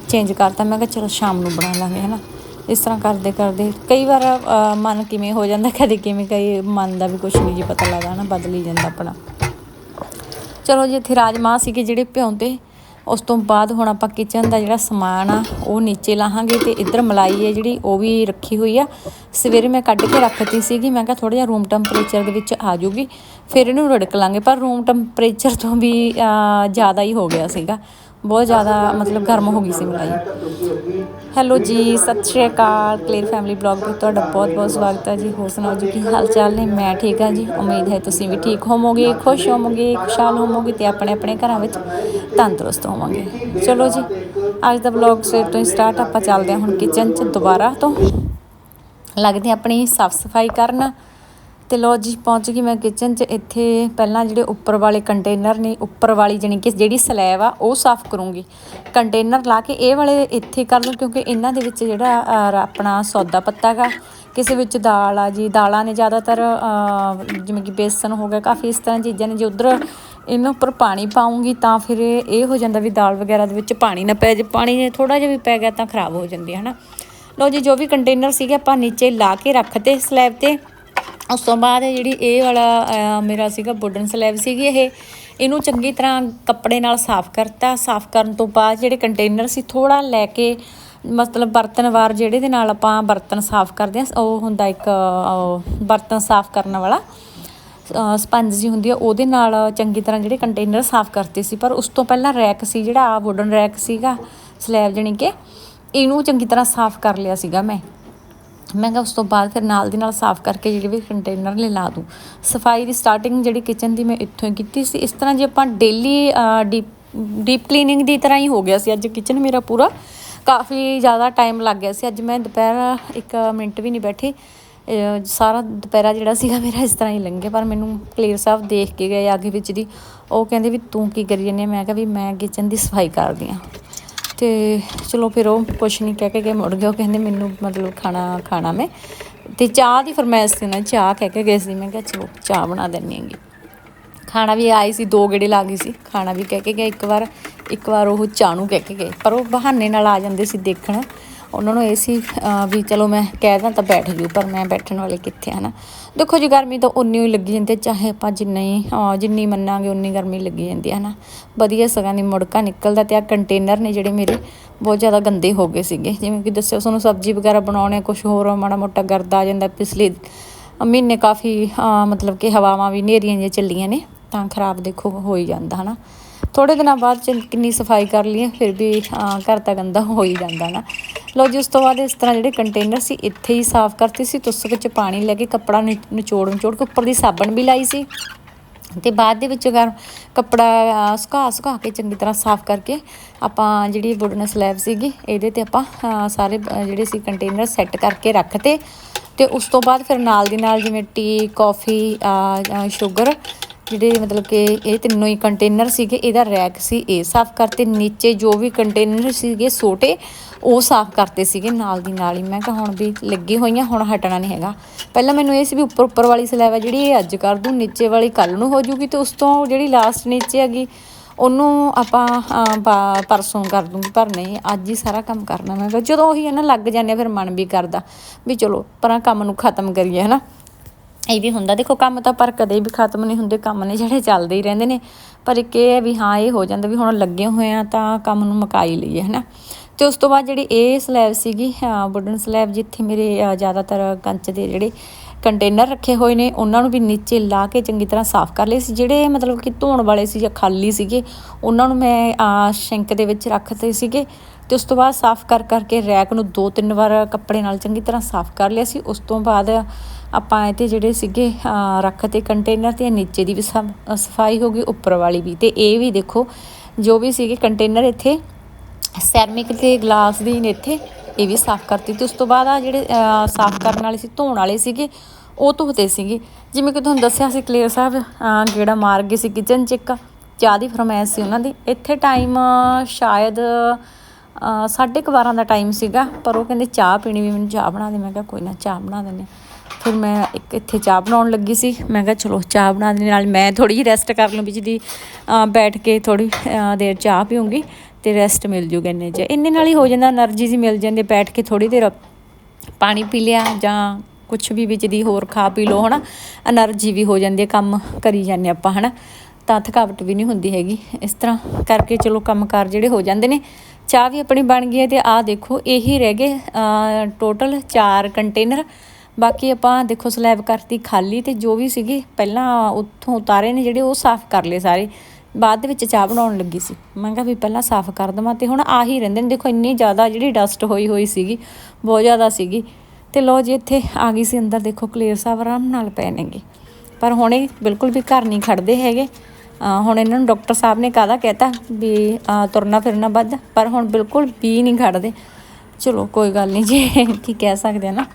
ਚੇਂਜ ਕਰਤਾ। ਮੈਂ ਕਿਹਾ ਚਲੋ ਸ਼ਾਮ ਨੂੰ ਬਣਾ ਲਾਂਗੇ, ਹਨਾ। ਇਸ ਤਰ੍ਹਾਂ ਕਰਦੇ ਕਰਦੇ ਕਈ ਵਾਰ ਮਨ ਕਿਵੇਂ ਹੋ ਜਾਂਦਾ, ਕਦੇ ਕਿਵੇਂ ਕਈ ਮਨ ਦਾ ਵੀ ਕੁਝ ਨਹੀਂ ਜੀ ਪਤਾ ਲੱਗਦਾ ਨਾ ਬਦਲ ਹੀ ਜਾਂਦਾ ਆਪਣਾ। ਚਲੋ ਜੀ, ਇੱਥੇ ਰਾਜਮਾ ਸੀਗੇ ਜਿਹੜੇ ਭਿਉਂਤੇ ਉਸ ਤੋਂ ਬਾਅਦ ਹੁਣ ਆਪਾਂ ਕਿਚਨ ਦਾ ਜਿਹੜਾ ਸਮਾਨ ਆ, ਉਹ ਨੀਚੇ ਲਾਹਾਂਗੇ ਤੇ ਇੱਧਰ ਮਲਾਈ ਹੈ ਜਿਹੜੀ, ਉਹ ਵੀ ਰੱਖੀ ਹੋਈ ਆ। ਸਵੇਰੇ ਮੈਂ ਕੱਢ ਕੇ ਰੱਖਤੀ ਸੀਗੀ, ਮੈਂ ਕਿਹਾ ਥੋੜਾ ਜਿਹਾ ਰੂਮ ਟੈਂਪਰੇਚਰ ਦੇ ਵਿੱਚ ਆ ਜੂਗੀ। ਫਿਰ ਇਹਨੂੰ ਰੜਕ ਲਾਂਗੇ, ਪਰ ਰੂਮ ਟੈਂਪਰੇਚਰ ਤੋਂ ਵੀ ਜ਼ਿਆਦਾ ਹੀ ਹੋ ਗਿਆ ਸੀਗਾ। ਬਹੁਤ ਜ਼ਿਆਦਾ ਮਤਲਬ ਗਰਮ ਹੋ ਗਈ ਸੀ ਮਲਾਈ। ਹੈਲੋ ਜੀ, ਸਤਿ ਸ਼੍ਰੀ ਅਕਾਲ। ਕਲੀਅਰ ਫੈਮਿਲੀ ਬਲੌਗ ਵਿੱਚ ਤੁਹਾਡਾ ਬਹੁਤ ਬਹੁਤ ਸਵਾਗਤ ਹੈ ਜੀ। ਹੋਰ ਸੁਣਾਓ ਜੀ, ਕੀ ਹਾਲ ਚਾਲ ਨੇ? ਮੈਂ ਠੀਕ ਹਾਂ ਜੀ। ਉਮੀਦ ਹੈ ਤੁਸੀਂ ਵੀ ਠੀਕ ਹੋਵੋਗੇ, ਖੁਸ਼ ਹੋਵੋਗੇ, ਖੁਸ਼ਹਾਲ ਹੋਵੋਗੇ ਤੇ ਆਪਣੇ ਆਪਣੇ ਘਰਾਂ ਵਿੱਚ ਤੰਦਰੁਸਤ ਹੋਵੋਗੇ। ਚਲੋ ਜੀ, ਅੱਜ ਦਾ ਬਲੌਗ ਸਵੇਰ ਤੋਂ ਹੀ ਸਟਾਰਟ ਆਪਾਂ ਚੱਲਦੇ ਹਾਂ ਹੁਣ ਕਿਚਨ 'ਚ ਦੁਬਾਰਾ ਤੋਂ। ਲੱਗਦੇ ਆਪਣੀ ਸਾਫ਼ ਸਫ਼ਾਈ ਕਰਨ। ਤੇ ਲੋ ਜੀ, ਪਹੁੰਚ ਗਈ ਮੈਂ ਕਿਚਨ 'ਚ। ਇੱਥੇ ਪਹਿਲਾਂ ਜਿਹੜੇ ਉੱਪਰ ਵਾਲੇ ਕੰਟੇਨਰ ਨੇ, ਉੱਪਰ ਵਾਲੀ ਜਾਣੀ ਕਿ ਜਿਹੜੀ ਸਲੈਬ ਆ, ਉਹ ਸਾਫ਼ ਕਰੂੰਗੀ। ਕੰਟੇਨਰ ਲਾ ਕੇ ਇਹ ਵਾਲੇ ਇੱਥੇ ਕਰ ਲਓ, ਕਿਉਂਕਿ ਇਹਨਾਂ ਦੇ ਵਿੱਚ ਜਿਹੜਾ ਆਪਣਾ ਸੌਦਾ ਪੱਤਾ ਗਾ ਕਿਸੇ ਵਿੱਚ ਦਾਲ ਆ ਜੀ, ਦਾਲਾਂ ਨੇ ਜ਼ਿਆਦਾਤਰ ਜਿਵੇਂ ਕਿ ਬੇਸਨ ਹੋ ਗਿਆ, ਕਾਫੀ ਇਸ ਤਰ੍ਹਾਂ ਚੀਜ਼ਾਂ ਨੇ ਜੇ ਉਧਰ ਇਹਨਾਂ ਉੱਪਰ ਪਾਣੀ ਪਾਉਂਗੀ ਤਾਂ ਫਿਰ ਇਹ ਇਹ ਹੋ ਜਾਂਦਾ ਵੀ ਦਾਲ ਵਗੈਰਾ ਦੇ ਵਿੱਚ ਪਾਣੀ ਨਾ ਪੈ ਜੇ। ਪਾਣੀ ਨੇ ਥੋੜਾ ਜਿਹਾ ਵੀ ਪੈ ਗਿਆ ਤਾਂ ਖਰਾਬ ਹੋ ਜਾਂਦੀ ਹੈ, ਹਨਾ। ਲੋ ਜੀ, ਜੋ ਵੀ ਕੰਟੇਨਰ ਸੀਗੇ ਆਪਾਂ ਨੀਚੇ ਲਾ ਕੇ ਰੱਖਤੇ ਸਲੈਬ ਤੇ। ਉਸ ਤੋਂ ਬਾਅਦ ਜਿਹੜੀ ਇਹ ਵਾਲਾ ਮੇਰਾ ਸੀਗਾ ਵੁਡਨ ਸਲੈਬ ਸੀਗੀ ਇਹ, ਇਹਨੂੰ ਚੰਗੀ ਤਰ੍ਹਾਂ ਕੱਪੜੇ ਨਾਲ ਸਾਫ਼ ਕਰਤਾ। ਸਾਫ਼ ਕਰਨ ਤੋਂ ਬਾਅਦ ਜਿਹੜੇ ਕੰਟੇਨਰ ਸੀ ਥੋੜਾ ਲੈ ਕੇ ਮਤਲਬ ਬਰਤਨਵਾਰ ਜਿਹੜੇ ਦੇ ਨਾਲ ਆਪਾਂ ਬਰਤਨ ਸਾਫ਼ ਕਰਦੇ ਆ ਉਹ ਹੁੰਦਾ ਇੱਕ ਬਰਤਨ ਸਾਫ਼ ਕਰਨ ਵਾਲਾ ਸਪੰਜ ਜੀ ਹੁੰਦੀ ਆ, ਉਹਦੇ ਨਾਲ ਚੰਗੀ ਤਰ੍ਹਾਂ ਜਿਹੜੇ ਕੰਟੇਨਰ ਸਾਫ਼ ਕਰਤੇ ਸੀ। ਪਰ ਉਸ ਤੋਂ ਪਹਿਲਾਂ ਰੈਕ ਸੀ ਜਿਹੜਾ ਆ ਵੁਡਨ ਰੈਕ ਸੀਗਾ ਸਲੈਬ ਜਾਣੀ ਕਿ, ਇਹਨੂੰ ਚੰਗੀ ਤਰ੍ਹਾਂ ਸਾਫ਼ ਕਰ ਲਿਆ ਸੀਗਾ ਮੈਂ। ਮੈਂ ਕਿਹਾ ਉਸ ਤੋਂ ਬਾਅਦ ਫਿਰ ਨਾਲ ਦੀ ਨਾਲ ਸਾਫ਼ ਕਰਕੇ ਜਿਹੜੇ ਵੀ ਕੰਟੇਨਰ ਨੇ ਲਾ ਦੂੰ। ਸਫ਼ਾਈ ਦੀ ਸਟਾਰਟਿੰਗ ਜਿਹੜੀ ਕਿਚਨ ਦੀ ਮੈਂ ਇੱਥੋਂ ਹੀ ਕੀਤੀ ਸੀ। ਇਸ ਤਰ੍ਹਾਂ ਜੇ ਆਪਾਂ ਡੇਲੀ ਡੀਪ ਡੀਪ ਕਲੀਨਿੰਗ ਦੀ ਤਰ੍ਹਾਂ ਹੀ ਹੋ ਗਿਆ ਸੀ। ਅੱਜ ਕਿਚਨ ਮੇਰਾ ਪੂਰਾ ਕਾਫੀ ਜ਼ਿਆਦਾ ਟਾਈਮ ਲੱਗ ਗਿਆ ਸੀ। ਅੱਜ ਮੈਂ ਦੁਪਹਿਰ ਇੱਕ ਮਿੰਟ ਵੀ ਨਹੀਂ ਬੈਠੀ। ਸਾਰਾ ਦੁਪਹਿਰਾ ਜਿਹੜਾ ਸੀਗਾ ਮੇਰਾ ਇਸ ਤਰ੍ਹਾਂ ਹੀ ਲੰਘਿਆ ਪਰ ਮੈਨੂੰ ਕਲੀਅਰ ਸਾਹਿਬ ਦੇਖ ਕੇ ਗਏ ਅੱਗੇ ਵਿੱਚ ਦੀ। ਉਹ ਕਹਿੰਦੇ ਵੀ ਤੂੰ ਕੀ ਕਰੀ ਜਾਂਦੀ ਹੈ? ਮੈਂ ਕਿਹਾ ਵੀ ਮੈਂ ਕਿਚਨ ਦੀ ਸਫ਼ਾਈ ਕਰਦੀ ਹਾਂ। ਤੇ ਚਲੋ ਫਿਰ ਉਹ ਕੁਛ ਨਹੀਂ ਕਹਿ ਕੇ ਗਏ, ਮੁੜ ਗਏ, ਉਹ ਕਹਿੰਦੇ ਮੈਨੂੰ ਮਤਲਬ ਖਾਣਾ ਖਾਣਾ ਮੈਂ। ਤੇ ਚਾਹ ਦੀ ਫਰਮਾਇਸ਼ ਸੀ ਨਾ ਚਾਹ ਕਹਿ ਕੇ ਗਏ ਸੀ। ਮੈਂ ਕਿਹਾ ਚਲੋ ਚਾਹ ਬਣਾ ਦਿੰਨੀ ਹੈਗੀ। ਖਾਣਾ ਵੀ ਆਈ ਸੀ, ਦੋ ਗੇੜੇ ਲਾ ਗਈ ਸੀ। ਖਾਣਾ ਵੀ ਕਹਿ ਕੇ ਗਿਆ ਇੱਕ ਵਾਰ ਇੱਕ ਵਾਰ ਉਹ ਚਾਹ ਨੂੰ ਕਹਿ ਕੇ ਗਏ। ਪਰ ਉਹ ਬਹਾਨੇ ਨਾਲ ਆ ਜਾਂਦੇ ਸੀ ਦੇਖਣ। ਉਹਨਾਂ ਨੂੰ ਇਹ ਸੀ ਵੀ ਚਲੋ ਮੈਂ ਕਹਿ ਦਾਂ ਤਾਂ ਬੈਠ ਜੂ ਪਰ ਮੈਂ ਬੈਠਣ ਵਾਲੇ ਕਿੱਥੇ ਹਨਾ? ਦੇਖੋ ਜੀ ਗਰਮੀ ਤਾਂ ਉਨੀ ਹੀ ਲੱਗੀ ਜਾਂਦੀ ਹੈ, ਚਾਹੇ ਆਪਾਂ ਜਿੰਨਾ ਹੀ ਜਿੰਨੀ ਮੰਨਾਂਗੇ ਉਨੀ ਗਰਮੀ ਲੱਗੀ ਜਾਂਦੀ ਹੈ ਨਾ ਵਧੀਆ ਸਗਾਂ ਦੀ ਮੁੜਕਾ ਨਿਕਲਦਾ ਤੇ ਆ ਕੰਟੇਨਰ ਨੇ ਜਿਹੜੇ ਮੇਰੇ ਬਹੁਤ ਜ਼ਿਆਦਾ ਗੰਦੇ ਹੋ ਗਏ ਸੀਗੇ। ਜਿਵੇਂ ਕਿ ਦੱਸਿਆ ਤੁਹਾਨੂੰ ਸਬਜ਼ੀ ਵਗੈਰਾ ਬਣਾਉਣੇ ਕੁਝ ਹੋਰ ਮਾੜਾ ਮੋਟਾ ਗਰਦ ਆ ਜਾਂਦਾ ਪਿਛਲੇ ਮਹੀਨੇ ਕਾਫੀ ਮਤਲਬ ਕਿ ਹਵਾਵਾਂ ਵੀ ਨੇਰੀਆਂ ਜਿਹੀਆਂ ਚੱਲੀਆਂ ਨੇ ਤਾਂ ਖਰਾਬ ਦੇਖੋ ਹੋ ਹੀ ਜਾਂਦਾ ਹਨਾ? ਥੋੜੇ ਦਿਨਾਂ ਬਾਅਦ ਚ ਕਿੰਨੀ ਸਫ਼ਾਈ ਕਰ ਲਈਏ, ਫਿਰ ਵੀ ਘਰ ਤਾਂ ਗੰਦਾ ਹੋ ਹੀ ਜਾਂਦਾ ਨਾ। ਲੋ ਜੀ, ਉਸ ਤੋਂ ਬਾਅਦ ਇਸ ਤਰ੍ਹਾਂ ਜਿਹੜੇ ਕੰਟੇਨਰ ਸੀ, ਇੱਥੇ ਹੀ ਸਾਫ਼ ਕਰਤੇ ਸੀ। ਤੁਸਕ ਵਿੱਚ ਪਾਣੀ ਲੈ ਕੇ ਕੱਪੜਾ ਨਿ- ਨਿਚੋੜ ਨਿਚੋੜ ਕੇ ਉੱਪਰ ਦੀ ਸਾਬਣ ਵੀ ਲਾਈ ਸੀ। ਤੇ ਬਾਅਦ ਦੇ ਵਿੱਚ ਅਗਰ ਕੱਪੜਾ ਸੁਕਾ ਸੁਕਾ ਕੇ ਚੰਗੀ ਤਰ੍ਹਾਂ ਸਾਫ਼ ਕਰਕੇ ਆਪਾਂ ਜਿਹੜੀ ਵੁਡਨ ਸਲੈਬ ਸੀਗੀ, ਇਹਦੇ ਤੇ ਆਪਾਂ ਸਾਰੇ ਜਿਹੜੇ ਸੀ ਕੰਟੇਨਰ ਸੈੱਟ ਕਰਕੇ ਰੱਖਤੇ। ਤੇ ਉਸ ਤੋਂ ਬਾਅਦ ਫਿਰ ਨਾਲ ਦੀ ਨਾਲ ਜਿਵੇਂ ਟੀ ਕਾਫੀ ਸ਼ੂਗਰ ਜਿਹੜੇ ਮਤਲਬ ਕਿ ਇਹ ਤਿੰਨੋਂ ਹੀ ਕੰਟੇਨਰ ਸੀਗੇ, ਇਹਦਾ ਰੈਕ ਸੀ ਇਹ ਸਾਫ਼ ਕਰਤੇ, ਨੀਚੇ ਜੋ ਵੀ ਕੰਟੇਨਰ ਸੀਗੇ ਛੋਟੇ ਉਹ ਸਾਫ਼ ਕਰਤੇ ਸੀਗੇ ਨਾਲ ਦੀ ਨਾਲ ਹੀ। ਮੈਂ ਕਿਹਾ ਹੁਣ ਵੀ ਲੱਗੀ ਹੋਈਆਂ, ਹੁਣ ਹਟਣਾ ਨਹੀਂ ਹੈਗਾ। ਪਹਿਲਾਂ ਮੈਨੂੰ ਇਹ ਸੀ ਵੀ ਉੱਪਰ ਉੱਪਰ ਵਾਲੀ ਸਲੈਬ ਹੈ ਜਿਹੜੀ, ਇਹ ਅੱਜ ਕਰ ਦੂੰ, ਨੀਚੇ ਵਾਲੀ ਕੱਲ ਨੂੰ ਹੋ ਜੂਗੀ ਤੇ ਉਸ ਤੋਂ ਜਿਹੜੀ ਲਾਸਟ ਨੀਚੇ ਹੈਗੀ, ਉਹਨੂੰ ਆਪਾਂ ਪਰਸੋਂ ਕਰ ਦੂੰਗੀ, ਪਰ ਨਹੀਂ, ਅੱਜ ਹੀ ਸਾਰਾ ਕੰਮ ਕਰਨਾ ਮੈਂ ਕਿਹਾ। ਜਦੋਂ ਉਹੀ ਹੈ ਨਾ, ਲੱਗ ਜਾਂਦੇ ਆ, ਫਿਰ ਮਨ ਵੀ ਕਰਦਾ ਵੀ ਚਲੋ, ਪਰਾਂ ਕੰਮ ਨੂੰ ਖਤਮ ਕਰੀਏ, ਹਨਾ। ਇਹ ਵੀ ਹੁੰਦਾ। ਦੇਖੋ, ਕੰਮ ਤਾਂ ਪਰ ਕਦੇ ਵੀ ਖਤਮ ਨਹੀਂ ਹੁੰਦੇ। ਕੰਮ ਨੇ ਜਿਹੜੇ ਚੱਲਦੇ ਹੀ ਰਹਿੰਦੇ ਨੇ। ਪਰ ਇੱਕ ਇਹ ਹੈ ਵੀ ਹਾਂ, ਇਹ ਹੋ ਜਾਂਦਾ ਵੀ ਹੁਣ ਲੱਗੇ ਹੋਏ ਆ ਤਾਂ ਕੰਮ ਨੂੰ ਮੁਕਾਈ ਲਈਏ, ਹਨਾ। ਤੇ ਉਸ ਤੋਂ ਬਾਅਦ ਜਿਹੜੀ ਇਹ ਸਲੈਬ ਸੀਗੀ ਵੁਡਨ ਸਲੈਬ ਜਿੱਥੇ ਮੇਰੇ ਜ਼ਿਆਦਾਤਰ ਕੰਚ ਦੇ ਜਿਹੜੇ ਕੰਟੇਨਰ ਰੱਖੇ ਹੋਏ ਨੇ, ਉਹਨਾਂ ਨੂੰ ਵੀ ਨੀਚੇ ਲਾ ਕੇ ਚੰਗੀ ਤਰ੍ਹਾਂ ਸਾਫ਼ ਕਰ ਲਏ ਸੀ। ਜਿਹੜੇ ਮਤਲਬ ਕਿ ਧੋਣ ਵਾਲੇ ਸੀ ਜਾਂ ਖਾਲੀ ਸੀਗੇ, ਉਹਨਾਂ ਨੂੰ ਮੈਂ ਸ਼ਿੰਕ ਦੇ ਵਿੱਚ ਰੱਖਤੇ ਸੀਗੇ। ਤੇ ਉਸ ਤੋਂ ਬਾਅਦ ਸਾਫ਼ ਕਰ ਕਰਕੇ ਰੈਕ ਨੂੰ ਦੋ ਤਿੰਨ ਵਾਰ ਕੱਪੜੇ ਨਾਲ ਚੰਗੀ ਤਰ੍ਹਾਂ ਸਾਫ਼ ਕਰ ਲਿਆ ਸੀ। ਉਸ ਤੋਂ ਬਾਅਦ ਆਪਾਂ ਇਹ ਜਿਹੜੇ ਸੀਗੇ ਅਹ, ਰੱਖਤੇ ਕੰਟੇਨਰ ਤੇ ਨੀਚੇ ਦੀ ਵੀ ਸਫ਼ਾਈ ਹੋ ਗਈ ਉੱਪਰ ਵਾਲੀ ਵੀ। ਤੇ ਇਹ ਵੀ ਦੇਖੋ ਜੋ ਵੀ ਸੀਗੇ ਕੰਟੇਨਰ ਇੱਥੇ ਸੈਰਮਿਕ ਤੇ ਗਲਾਸ ਦੀ ਨੇ ਇੱਥੇ ਇਹ ਵੀ ਸਾਫ਼ ਕਰਤੀ। ਤੇ ਉਸ ਤੋਂ ਬਾਅਦ ਆ ਜਿਹੜੇ ਸਾਫ਼ ਕਰਨ ਵਾਲੇ ਸੀ ਧੋਣ ਵਾਲੇ ਸੀਗੇ ਉਹ ਧੋਤੇ ਸੀਗੇ। ਜਿਵੇਂ ਕਿ ਤੁਹਾਨੂੰ ਦੱਸਿਆ ਸੀ ਕਲੀਅਰ ਸਾਹਿਬ ਅਹ, ਗੇੜਾ ਮਾਰ ਗਏ ਸੀ ਕਿਚਨ ਚ ਇੱਕ ਚਾਹ ਦੀ ਫਰਮਾਇਸ਼ ਸੀ ਉਹਨਾਂ ਦੀ। ਇੱਥੇ ਟਾਈਮ ਸ਼ਾਇਦ ਅਹ, ਸਾਢੇ ਕੁ ਬਾਰਾਂ ਦਾ ਟਾਈਮ ਸੀਗਾ ਪਰ ਉਹ ਕਹਿੰਦੇ ਚਾਹ ਪੀਣੀ ਵੀ ਮੈਨੂੰ ਚਾਹ ਬਣਾ ਦੇ। ਮੈਂ ਕਿਹਾ ਕੋਈ ਨਾ ਚਾਹ ਬਣਾ ਦਿੰਦੇ ਹਾਂ। ਫਿਰ ਮੈਂ ਇੱਕ ਇੱਥੇ ਚਾਹ ਬਣਾਉਣ ਲੱਗੀ ਸੀ। ਮੈਂ ਕਿਹਾ ਚਲੋ ਚਾਹ ਬਣਾ ਦੇ ਨਾਲ ਮੈਂ ਥੋੜੀ ਜਿਹੀ ਰੈਸਟ ਕਰ ਲਵਾਂ ਬਿਜਲੀ। ਬੈਠ ਕੇ ਥੋੜੀ ਦੇਰ ਚਾਹ ਪੀਉਂਗੀ ਤੇ ਰੈਸਟ ਮਿਲ ਜੂਗਾ ਇੰਨੇ ਚ। ਇੰਨੇ ਨਾਲ ਹੀ ਹੋ ਜਾਂਦਾ એનર્ਜੀ ਜੀ ਮਿਲ ਜਾਂਦੀ, ਬੈਠ ਕੇ ਥੋੜੀ ਦੇਰ ਪਾਣੀ ਪੀ ਲਿਆ ਜਾਂ ਕੁਝ ਵੀ ਵਿੱਚ ਦੀ ਹੋਰ ਖਾ ਪੀ ਲਓ, ਹਨਾ। એનર્ਜੀ ਵੀ ਹੋ ਜਾਂਦੀ ਹੈ, ਕੰਮ ਕਰੀ ਜਾਂਦੇ ਆਪਾਂ, ਹਨਾ। ਤਾਂ ਥਕਾਵਟ ਵੀ ਨਹੀਂ ਹੁੰਦੀ ਹੈਗੀ। ਇਸ ਤਰ੍ਹਾਂ ਕਰਕੇ ਚਲੋ ਕੰਮ ਕੰਮਕਾਰ ਜਿਹੜੇ ਹੋ ਜਾਂਦੇ ਨੇ, ਚਾਹ ਵੀ ਆਪਣੀ ਬਣ ਗਈ ਹੈ ਤੇ ਆਹ ਦੇਖੋ, ਇਹੀ ਰਹਿ ਗਏ ਟੋਟਲ 4 ਕੰਟੇਨਰ ਬਾਕੀ ਆਪਾਂ ਦੇਖੋ ਸਲੈਬ ਕਰਤੀ ਖਾਲੀ ਤੇ ਜੋ ਵੀ ਸੀਗੇ, ਪਹਿਲਾਂ ਉੱਥੋਂ ਉਤਾਰੇ ਨੇ ਜਿਹੜੇ ਉਹ ਸਾਫ਼ ਕਰ ਲਏ ਸਾਰੇ। ਬਾਅਦ ਦੇ ਵਿੱਚ ਚਾਹ ਬਣਾਉਣ ਲੱਗੀ ਸੀ। ਮੈਂ ਕਿਹਾ ਵੀ ਪਹਿਲਾਂ ਸਾਫ਼ ਕਰ ਦਵਾਂ ਤੇ ਹੁਣ ਆ ਹੀ ਰਹਿੰਦੇ ਨੇ। ਦੇਖੋ ਇੰਨੀ ਜ਼ਿਆਦਾ ਜਿਹੜੀ ਡਸਟ ਹੋਈ ਹੋਈ ਸੀਗੀ, ਬਹੁਤ ਜ਼ਿਆਦਾ ਸੀਗੀ। ਤੇ ਲੋ ਜੀ ਇੱਥੇ ਆ ਗਈ ਸੀ ਅੰਦਰ, ਦੇਖੋ ਕਲੀਅਰ ਸਾਹਿਬ ਆਰਾਮ ਨਾਲ ਪਏ ਨੇਗੇ। ਪਰ ਹੁਣ ਇਹ ਬਿਲਕੁਲ ਵੀ ਘਰ ਨਹੀਂ ਖੜਦੇ ਹੈਗੇ। ਹੁਣ ਇਹਨਾਂ ਨੂੰ ਡਾਕਟਰ ਸਾਹਿਬ ਨੇ ਕਾਹਦਾ ਕਹਿਤਾ ਵੀ ਤੁਰਨਾ ਫਿਰਨਾ ਵੱਧ। ਪਰ ਹੁਣ ਬਿਲਕੁਲ ਵੀ ਨਹੀਂ ਖੜਦੇ। ਚਲੋ ਕੋਈ ਗੱਲ ਨਹੀਂ ਜੀ, ਕੀ ਕਹਿ ਸਕਦੇ ਆ ਨਾ।